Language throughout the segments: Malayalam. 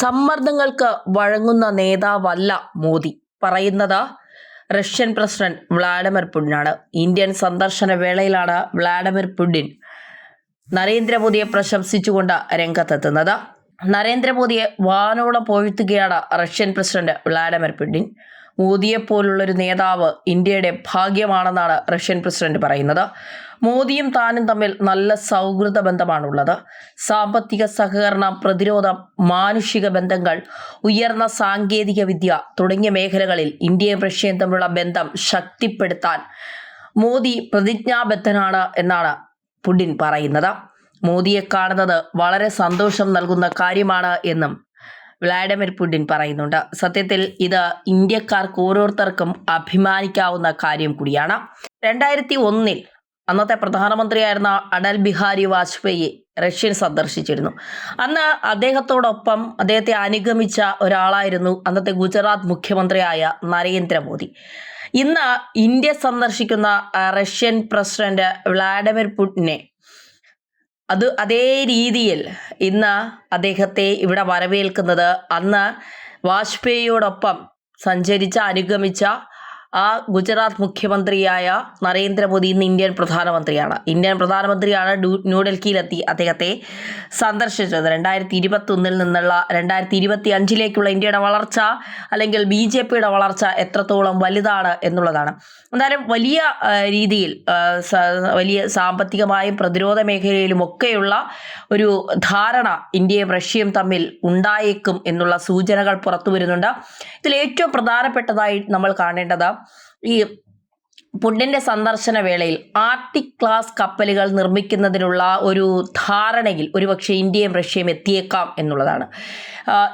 സമ്മർദ്ദങ്ങൾക്ക് വഴങ്ങുന്ന നേതാവല്ല മോദി. പറയുന്നത് റഷ്യൻ പ്രസിഡന്റ് വ്ളാഡിമിർ പുടിനാണ്. ഇന്ത്യൻ സന്ദർശന വേളയിലാണ് വ്ളാഡിമിർ പുടിൻ നരേന്ദ്രമോദിയെ പ്രശംസിച്ചുകൊണ്ട് രംഗത്തെത്തുന്നത്. നരേന്ദ്രമോദിയെ വാനോളം പോഴ്ത്തുകയാണ് റഷ്യൻ പ്രസിഡന്റ് വ്ളാഡിമിർ പുടിൻ. മോദിയെപ്പോലുള്ളൊരു നേതാവ് ഇന്ത്യയുടെ ഭാഗ്യമാണെന്നാണ് റഷ്യൻ പ്രസിഡന്റ് പറയുന്നത്. മോദിയും താനും തമ്മിൽ നല്ല സൗഹൃദ ബന്ധമാണുള്ളത്. സാമ്പത്തിക സഹകരണം പ്രതിരോധം മാനുഷിക ബന്ധങ്ങൾ ഉയർന്ന സാങ്കേതിക വിദ്യ തുടങ്ങിയ മേഖലകളിൽ ഇന്ത്യയും റഷ്യയും തമ്മിലുള്ള ബന്ധം ശക്തിപ്പെടുത്താൻ മോദി പ്രതിജ്ഞാബദ്ധനാണ് എന്നാണ് പുടിൻ പറയുന്നത്. മോദിയെ കാണുന്നത് വളരെ സന്തോഷം നൽകുന്ന കാര്യമാണ് എന്നും വ്ളാഡിമിർ പുടിൻ പറയുന്നുണ്ട്. സത്യത്തിൽ ഇത് ഇന്ത്യക്കാർക്ക് ഓരോരുത്തർക്കും അഭിമാനിക്കാവുന്ന കാര്യം കൂടിയാണ്. രണ്ടായിരത്തി ഒന്നിൽ അന്നത്തെ പ്രധാനമന്ത്രിയായിരുന്ന അടൽ ബിഹാരി വാജ്പേയി റഷ്യൻ സന്ദർശിച്ചിരുന്നു. അന്ന് അദ്ദേഹത്തോടൊപ്പം അദ്ദേഹത്തെ അനുഗമിച്ച ഒരാളായിരുന്നു അന്നത്തെ ഗുജറാത്ത് മുഖ്യമന്ത്രിയായ നരേന്ദ്രമോദി. ഇന്ന് ഇന്ത്യ സന്ദർശിക്കുന്ന റഷ്യൻ പ്രസിഡന്റ് വ്ളാഡിമിർ പുടിനെ അത് അതേ രീതിയിൽ ഇന്ന് അദ്ദേഹത്തെ ഇവിടെ വരവേൽക്കുന്നത് അന്ന് വാജ്പേയിയോടൊപ്പം സഞ്ചരിച്ച അനുഗമിച്ച ആ ഗുജറാത്ത് മുഖ്യമന്ത്രിയായ നരേന്ദ്രമോദി ഇന്ന് ഇന്ത്യൻ പ്രധാനമന്ത്രിയാണ്. ഇന്ത്യൻ പ്രധാനമന്ത്രിയാണ് ന്യൂഡൽഹിയിലെത്തി അദ്ദേഹത്തെ സന്ദർശിച്ചത്. രണ്ടായിരത്തി ഇരുപത്തി ഒന്നിൽ നിന്നുള്ള രണ്ടായിരത്തി ഇരുപത്തി അഞ്ചിലേക്കുള്ള ഇന്ത്യയുടെ വളർച്ച അല്ലെങ്കിൽ ബി ജെ പിയുടെ വളർച്ച എത്രത്തോളം വലുതാണ് എന്നുള്ളതാണ്. എന്തായാലും വലിയ രീതിയിൽ വലിയ സാമ്പത്തികമായും പ്രതിരോധ മേഖലയിലും ഒക്കെയുള്ള ഒരു ധാരണ ഇന്ത്യയും റഷ്യയും തമ്മിൽ ഉണ്ടായേക്കും എന്നുള്ള സൂചനകൾ പുറത്തു വരുന്നുണ്ട് ഇതിൽ ഏറ്റവും പ്രധാനപ്പെട്ടതായി നമ്മൾ കാണേണ്ടത് ഈ പുണ്യന്റെ സന്ദർശന വേളയിൽ ആർട്ടിക് ക്ലാസ് കപ്പലുകൾ നിർമ്മിക്കുന്നതിനുള്ള ഒരു ധാരണയിൽ ഒരുപക്ഷെ ഇന്ത്യയും റഷ്യയും എത്തിയേക്കാം എന്നുള്ളതാണ്.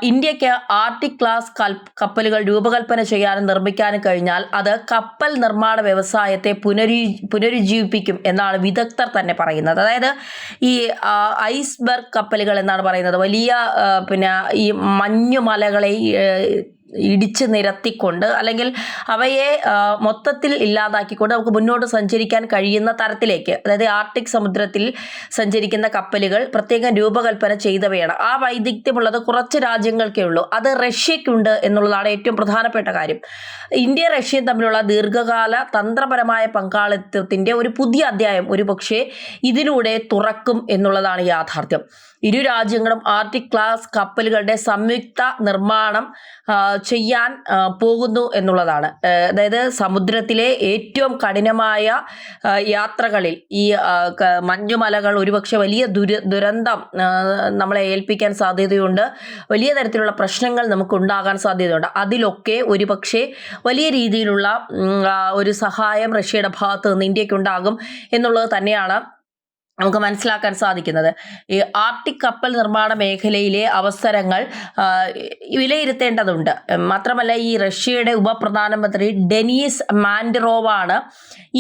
ഇന്ത്യയ്ക്ക് ആർട്ടിക് ക്ലാസ് കപ്പലുകൾ രൂപകൽപ്പന ചെയ്യാനും നിർമ്മിക്കാനും കഴിഞ്ഞാൽ അത് കപ്പൽ നിർമ്മാണ വ്യവസായത്തെ പുനരു പുനരുജ്ജീവിപ്പിക്കും എന്നാണ് വിദഗ്ധർ തന്നെ പറയുന്നത്. അതായത് ഈ ഐസ്ബർഗ് കപ്പലുകൾ എന്നാണ് പറയുന്നത്. വലിയ പിന്നെ ഈ മഞ്ഞുമലകളെ ഇടിച്ച് നിരത്തിക്കൊണ്ട് അല്ലെങ്കിൽ അവയെ മൊത്തത്തിൽ ഇല്ലാതാക്കിക്കൊണ്ട് നമുക്ക് മുന്നോട്ട് സഞ്ചരിക്കാൻ കഴിയുന്ന തരത്തിലേക്ക് അതായത് ആർട്ടിക് സമുദ്രത്തിൽ സഞ്ചരിക്കുന്ന കപ്പലുകൾ പ്രത്യേകം രൂപകൽപ്പന ചെയ്തവയാണ്. ആ വൈദഗ്ധ്യമുള്ളത് കുറച്ച് രാജ്യങ്ങൾക്കേ ഉള്ളൂ. അത് റഷ്യക്കുണ്ട് എന്നുള്ളതാണ് ഏറ്റവും പ്രധാനപ്പെട്ട കാര്യം. ഇന്ത്യ റഷ്യയും തമ്മിലുള്ള ദീർഘകാല തന്ത്രപരമായ പങ്കാളിത്തത്തിന്റെ ഒരു പുതിയ അധ്യായം ഒരു പക്ഷേ ഇതിലൂടെ തുറക്കും എന്നുള്ളതാണ് യാഥാർത്ഥ്യം. ഇരു രാജ്യങ്ങളും ആർട്ടിക് ക്ലാസ് കപ്പലുകളുടെ സംയുക്ത നിർമ്മാണം ചെയ്യാൻ പോകുന്നു എന്നുള്ളതാണ്. അതായത് സമുദ്രത്തിലെ ഏറ്റവും കഠിനമായ യാത്രകളിൽ ഈ മഞ്ഞുമലകൾ ഒരുപക്ഷെ വലിയ ദുര ദുരന്തം നമ്മളെ ഏൽപ്പിക്കാൻ സാധ്യതയുണ്ട്. വലിയ തരത്തിലുള്ള പ്രശ്നങ്ങൾ നമുക്ക് ഉണ്ടാകാൻ സാധ്യതയുണ്ട്. അതിലൊക്കെ ഒരുപക്ഷെ വലിയ രീതിയിലുള്ള ഒരു സഹായം റഷ്യയുടെ ഭാഗത്ത് നിന്ന് ഇന്ത്യക്കുണ്ടാകും എന്നുള്ളത് തന്നെയാണ് നമുക്ക് മനസ്സിലാക്കാൻ സാധിക്കുന്നത്. ഈ ആർട്ടിക് കപ്പൽ നിർമ്മാണ മേഖലയിലെ അവസരങ്ങൾ വിലയിരുത്തേണ്ടതുണ്ട്. മാത്രമല്ല ഈ റഷ്യയുടെ ഉപപ്രധാനമന്ത്രി ഡെനീസ് മാൻഡറോവാണ്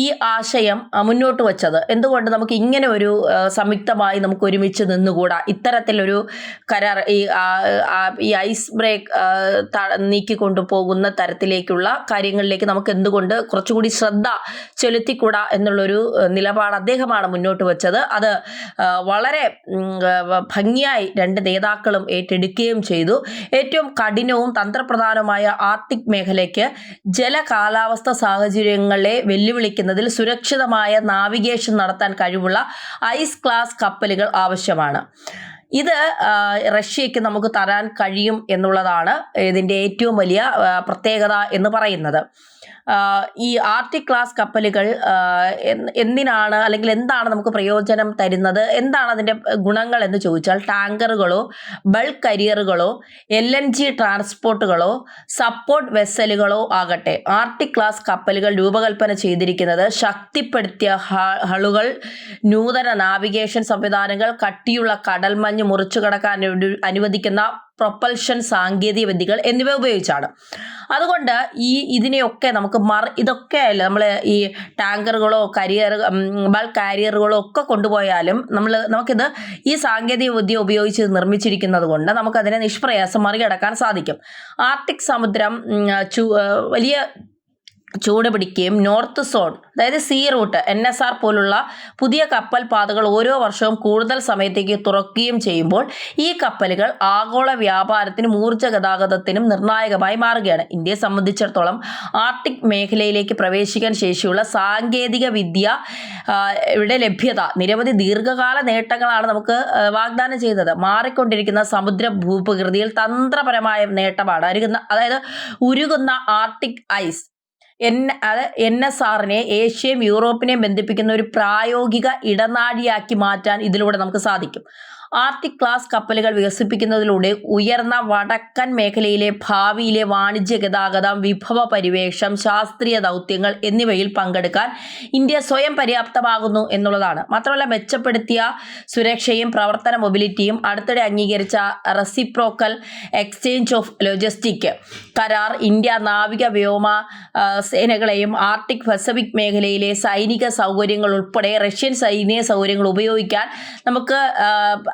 ഈ ആശയം മുന്നോട്ട് വച്ചത്. എന്തുകൊണ്ട് നമുക്ക് ഇങ്ങനെ ഒരു സംയുക്തമായി നമുക്ക് ഒരുമിച്ച് നിന്നുകൂടാ? ഇത്തരത്തിലൊരു കരാർ ഈ ഈ ഐസ് ബ്രേക്ക് നീക്കിക്കൊണ്ടു പോകുന്ന തരത്തിലേക്കുള്ള കാര്യങ്ങളിലേക്ക് നമുക്ക് എന്തുകൊണ്ട് കുറച്ചുകൂടി ശ്രദ്ധ ചെലുത്തിക്കൂടാ എന്നുള്ളൊരു നിലപാട് അദ്ദേഹമാണ് മുന്നോട്ട് വെച്ചത്. അത് വളരെ ഭംഗിയായി രണ്ട് നേതാക്കളും ഏറ്റെടുക്കുകയും ചെയ്തു. ഏറ്റവും കഠിനവും തന്ത്രപ്രധാനമായ ആർട്ടിക് മേഖലയ്ക്ക് ജല കാലാവസ്ഥ സാഹചര്യങ്ങളെ വെല്ലുവിളിക്കുന്നതിൽ സുരക്ഷിതമായ നാവിഗേഷൻ നടത്താൻ കഴിവുള്ള ഐസ് ക്ലാസ് കപ്പലുകൾ ആവശ്യമാണ്. ഇത് റഷ്യയ്ക്ക് നമുക്ക് തരാൻ കഴിയും എന്നുള്ളതാണ് ഇതിന്റെ ഏറ്റവും വലിയ പ്രത്യേകത എന്ന് പറയുന്നത്. ഈ ആർട്ടിക് ക്ലാസ് കപ്പലുകൾ എന്തിനാണ് അല്ലെങ്കിൽ എന്താണ് നമുക്ക് പ്രയോജനം തരുന്നത്? എന്താണ് അതിന്റെ ഗുണങ്ങൾ എന്ന് ചോദിച്ചാൽ ടാങ്കറുകളോ ബൾക്ക് കരിയറുകളോ എൽ എൻ ജി ട്രാൻസ്പോർട്ടുകളോ സപ്പോർട്ട് വെസലുകളോ ആകട്ടെ. ആർട്ടിക് ക്ലാസ് കപ്പലുകൾ രൂപകൽപ്പന ചെയ്തിരിക്കുന്നത് ശക്തിപ്പെടുത്തിയ ഹളുകൾ നൂതന നാവിഗേഷൻ സംവിധാനങ്ങൾ കട്ടിയുള്ള കടൽമഞ്ഞ് മുറിച്ചു കടക്കാൻ അനുവദിക്കുന്ന പ്രൊപ്പൽഷൻ സാങ്കേതിക വിദ്യകൾ എന്നിവ ഉപയോഗിച്ചാണ്. അതുകൊണ്ട് ഈ ഇതിനെയൊക്കെ നമുക്ക് മറ ഇതൊക്കെ അല്ല നമ്മൾ ഈ ടാങ്കറുകളോ കരിയർ ബൾക്ക് കാരിയറുകളോ ഒക്കെ കൊണ്ടുപോയാലും നമ്മൾ നമുക്കിത് ഈ സാങ്കേതിക വിദ്യ ഉപയോഗിച്ച് നിർമ്മിച്ചിരിക്കുന്നത് കൊണ്ട് നമുക്കതിനെ നിഷ്പ്രയാസം മറികടക്കാൻ സാധിക്കും. ആർട്ടിക് സമുദ്രം വലിയ ചൂട് പിടിക്കുകയും നോർത്ത് സോൺ അതായത് sea route N S R പോലുള്ള പുതിയ കപ്പൽ പാതകൾ ഓരോ വർഷവും കൂടുതൽ സമയത്തേക്ക് തുറക്കുകയും ചെയ്യുമ്പോൾ ഈ കപ്പലുകൾ ആഗോള വ്യാപാരത്തിനും ഊർജ ഗതാഗതത്തിനും നിർണായകമായി മാറുകയാണ്. ഇന്ത്യയെ സംബന്ധിച്ചിടത്തോളം ആർട്ടിക് മേഖലയിലേക്ക് പ്രവേശിക്കാൻ ശേഷിയുള്ള സാങ്കേതിക വിദ്യ ഇവിടെ ലഭ്യത നിരവധി ദീർഘകാല നേട്ടങ്ങളാണ് നമുക്ക് വാഗ്ദാനം ചെയ്തത് മാറിക്കൊണ്ടിരിക്കുന്ന സമുദ്ര ഭൂപ്രകൃതിയിൽ തന്ത്രപരമായ നേട്ടമാണ്. അരുകുന്ന അതായത് ഉരുകുന്ന ആർട്ടിക് ഐസ് എൻ അത് എൻ എസ് ആറിനെ ഏഷ്യയും യൂറോപ്പിനെയും ബന്ധിപ്പിക്കുന്ന ഒരു പ്രായോഗിക ഇടനാഴിയാക്കി മാറ്റാൻ ഇതിലൂടെ നമുക്ക് സാധിക്കും. ആർട്ടിക് ക്ലാസ് കപ്പലുകൾ വികസിപ്പിക്കുന്നതിലൂടെ ഉയർന്ന വടക്കൻ മേഖലയിലെ ഭാവിയിലെ വാണിജ്യ ഗതാഗതം വിഭവ പരിവേഷം ശാസ്ത്രീയ ദൗത്യങ്ങൾ എന്നിവയിൽ പങ്കെടുക്കാൻ ഇന്ത്യ സ്വയം പര്യാപ്തമാകുന്നു എന്നുള്ളതാണ്. മാത്രമല്ല മെച്ചപ്പെടുത്തിയ സുരക്ഷയും പ്രവർത്തന മൊബിലിറ്റിയും അടുത്തിടെ അംഗീകരിച്ച റെസിപ്രോക്കൽ എക്സ്ചേഞ്ച് ഓഫ് ലോജിസ്റ്റിക് കരാർ ഇന്ത്യ നാവിക വ്യോമ സേനകളെയും ആർട്ടിക് പസഫിക് മേഖലയിലെ സൈനിക സൗകര്യങ്ങൾ ഉൾപ്പെടെ റഷ്യൻ സൈനിക സൗകര്യങ്ങൾ ഉപയോഗിക്കാൻ നമുക്ക്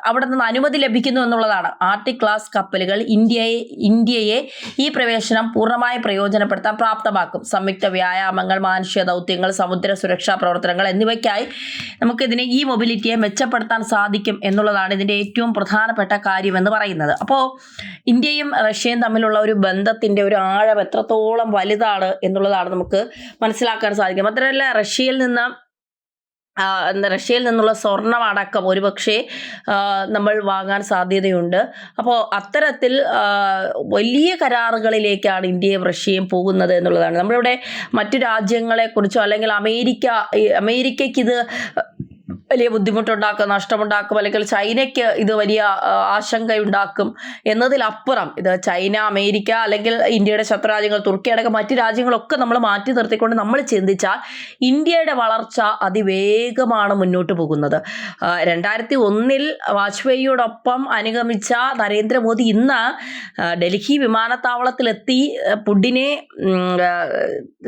അവിടെ നിന്ന് അനുമതി ലഭിക്കുന്നു എന്നുള്ളതാണ്. ആർട്ടിക് ക്ലാസ് കപ്പലുകൾ ഇന്ത്യയെ ഇന്ത്യയെ ഈ പ്രവേശനം പൂർണമായി പ്രയോജനപ്പെടുത്താൻ പ്രാപ്തമാക്കും. സംയുക്ത വ്യായാമങ്ങൾ മാനുഷ്യ ദൗത്യങ്ങൾ സമുദ്ര സുരക്ഷാ പ്രവർത്തനങ്ങൾ എന്നിവയ്ക്കായി നമുക്കിതിനെ ഈ മൊബിലിറ്റിയെ മെച്ചപ്പെടുത്താൻ സാധിക്കും എന്നുള്ളതാണ് ഇതിന്റെ ഏറ്റവും പ്രധാനപ്പെട്ട കാര്യമെന്ന് പറയുന്നത്. അപ്പോൾ ഇന്ത്യയും റഷ്യയും തമ്മിലുള്ള ഒരു ബന്ധത്തിന്റെ ഒരു ആഴം എത്രത്തോളം വലുതാണ് എന്നുള്ളതാണ് നമുക്ക് മനസ്സിലാക്കാൻ സാധിക്കും. മാത്രമല്ല റഷ്യയിൽ നിന്ന് റഷ്യയിൽ നിന്നുള്ള സ്വർണമടക്കം ഒരുപക്ഷെ നമ്മൾ വാങ്ങാൻ സാധ്യതയുണ്ട്. അപ്പോൾ അത്തരത്തിൽ വലിയ കരാറുകളിലേക്കാണ് ഇന്ത്യയും റഷ്യയും പോകുന്നത് എന്നുള്ളതാണ്. നമ്മളിവിടെ മറ്റു രാജ്യങ്ങളെക്കുറിച്ചോ അല്ലെങ്കിൽ അമേരിക്ക അമേരിക്കയ്ക്ക് ഇത് വലിയ ബുദ്ധിമുട്ടുണ്ടാക്കും നഷ്ടമുണ്ടാക്കും അല്ലെങ്കിൽ ചൈനയ്ക്ക് ഇത് വലിയ ആശങ്കയുണ്ടാക്കും എന്നതിലപ്പുറം ഇത് ചൈന അമേരിക്ക അല്ലെങ്കിൽ ഇന്ത്യയുടെ ശത്രുരാജ്യങ്ങൾ തുർക്കി അടക്കം മറ്റ് രാജ്യങ്ങളൊക്കെ നമ്മൾ മാറ്റി നിർത്തിക്കൊണ്ട് നമ്മൾ ചിന്തിച്ചാൽ ഇന്ത്യയുടെ വളർച്ച അതിവേഗമാണ് മുന്നോട്ട് പോകുന്നത്. രണ്ടായിരത്തി ഒന്നിൽ വാജ്പേയിയോടൊപ്പം അനുഗമിച്ച നരേന്ദ്രമോദി ഇന്ന് ഡൽഹി വിമാനത്താവളത്തിലെത്തി പുഡിനെ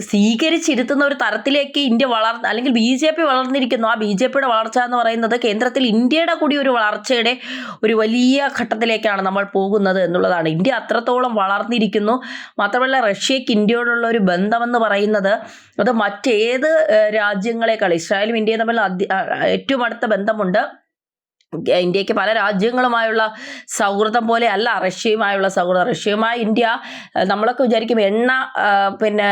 സ്വീകരിച്ചിരുത്തുന്ന ഒരു തരത്തിലേക്ക് ഇന്ത്യ വളർ അല്ലെങ്കിൽ ബി ജെ പി വളർന്നിരിക്കുന്നു. ആ ബി ജെ പിയുടെ വളർച്ച എന്ന് പറയുന്നത് കേന്ദ്രത്തിൽ ഇന്ത്യയുടെ കൂടി ഒരു വളർച്ചയുടെ ഒരു വലിയ ഘട്ടത്തിലേക്കാണ് നമ്മൾ പോകുന്നത് എന്നുള്ളതാണ്. ഇന്ത്യ അത്രത്തോളം വളർന്നിരിക്കുന്നു. മാത്രമല്ല റഷ്യക്ക് ഇന്ത്യയോടുള്ള ഒരു ബന്ധമെന്ന് പറയുന്നത് അത് മറ്റേത് രാജ്യങ്ങളെക്കാൾ ഇസ്രായേലും ഇന്ത്യയും തമ്മിൽ ഏറ്റവും അടുത്ത ബന്ധമുണ്ട്. ഇന്ത്യയ്ക്ക് പല രാജ്യങ്ങളുമായുള്ള സൗഹൃദം പോലെ അല്ല റഷ്യയുമായുള്ള സൗഹൃദം. റഷ്യയുമായി ഇന്ത്യ നമ്മളൊക്കെ വിചാരിക്കും എണ്ണ പിന്നെ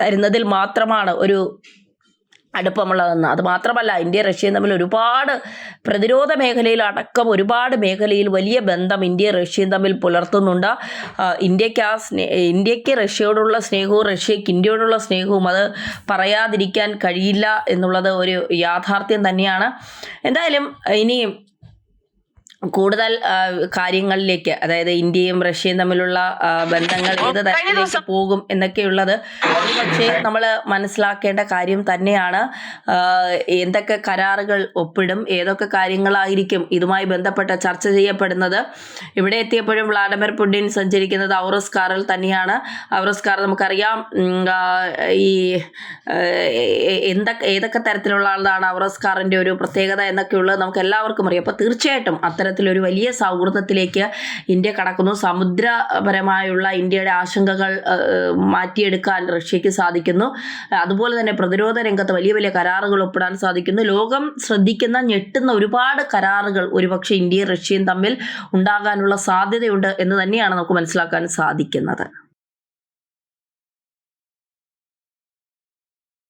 തരുന്നതിൽ മാത്രമാണ് ഒരു അടുപ്പമുള്ളതെന്ന്. അത് മാത്രമല്ല ഇന്ത്യ റഷ്യയും തമ്മിൽ ഒരുപാട് പ്രതിരോധ മേഖലയിൽ അടക്കം ഒരുപാട് മേഖലയിൽ വലിയ ബന്ധം ഇന്ത്യ റഷ്യയും തമ്മിൽ പുലർത്തുന്നുണ്ട്. ഇന്ത്യയ്ക്ക് ആ സ്നേ ഇന്ത്യയ്ക്ക് റഷ്യയോടുള്ള സ്നേഹവും റഷ്യക്ക് ഇന്ത്യയോടുള്ള സ്നേഹവും അത് പറയാതിരിക്കാൻ കഴിയില്ല എന്നുള്ളത് ഒരു യാഥാർത്ഥ്യം തന്നെയാണ്. എന്തായാലും ഇനിയും കൂടുതൽ കാര്യങ്ങളിലേക്ക് അതായത് ഇന്ത്യയും റഷ്യയും തമ്മിലുള്ള ബന്ധങ്ങൾ ഏത് തരത്തിലേക്ക് പോകും എന്നൊക്കെയുള്ളത് പക്ഷേ നമ്മൾ മനസ്സിലാക്കേണ്ട കാര്യം തന്നെയാണ്. എന്തൊക്കെ കരാറുകൾ ഒപ്പിടും ഏതൊക്കെ കാര്യങ്ങളായിരിക്കും ഇതുമായി ബന്ധപ്പെട്ട് ചർച്ച ചെയ്യപ്പെടുന്നത്. ഇവിടെ എത്തിയപ്പോഴും വ്ളാഡിമിർ പുടിൻ സഞ്ചരിക്കുന്നത് ഔറസ് കാറിൽ തന്നെയാണ്. ഔറസ് കാർ നമുക്കറിയാം ഈ എന്തൊക്കെ ഏതൊക്കെ തരത്തിലുള്ള ആളാണ് ഔറസ് കാറിന്റെ ഒരു പ്രത്യേകത എന്നൊക്കെയുള്ളത് നമുക്ക് എല്ലാവർക്കും അറിയാം. അപ്പോൾ തീർച്ചയായിട്ടും അത്തരത്തിലൊരു വലിയ സൗഹൃദത്തിലേക്ക് ഇന്ത്യ കടക്കുന്നു. സമുദ്രപരമായുള്ള ഇന്ത്യയുടെ ആശങ്കകൾ മാറ്റിയെടുക്കാൻ റഷ്യക്ക് സാധിക്കുന്നു. അതുപോലെ തന്നെ പ്രതിരോധ രംഗത്ത് വലിയ വലിയ കരാറുകൾ ഒപ്പിടാൻ സാധിക്കുന്നു. ലോകം ശ്രദ്ധിക്കുന്ന ഞെട്ടുന്ന ഒരുപാട് കരാറുകൾ ഒരുപക്ഷെ ഇന്ത്യയും റഷ്യയും തമ്മിൽ ഉണ്ടാകാനുള്ള സാധ്യതയുണ്ട് എന്ന് തന്നെയാണ് നമുക്ക് മനസ്സിലാക്കാൻ സാധിക്കുന്നത്.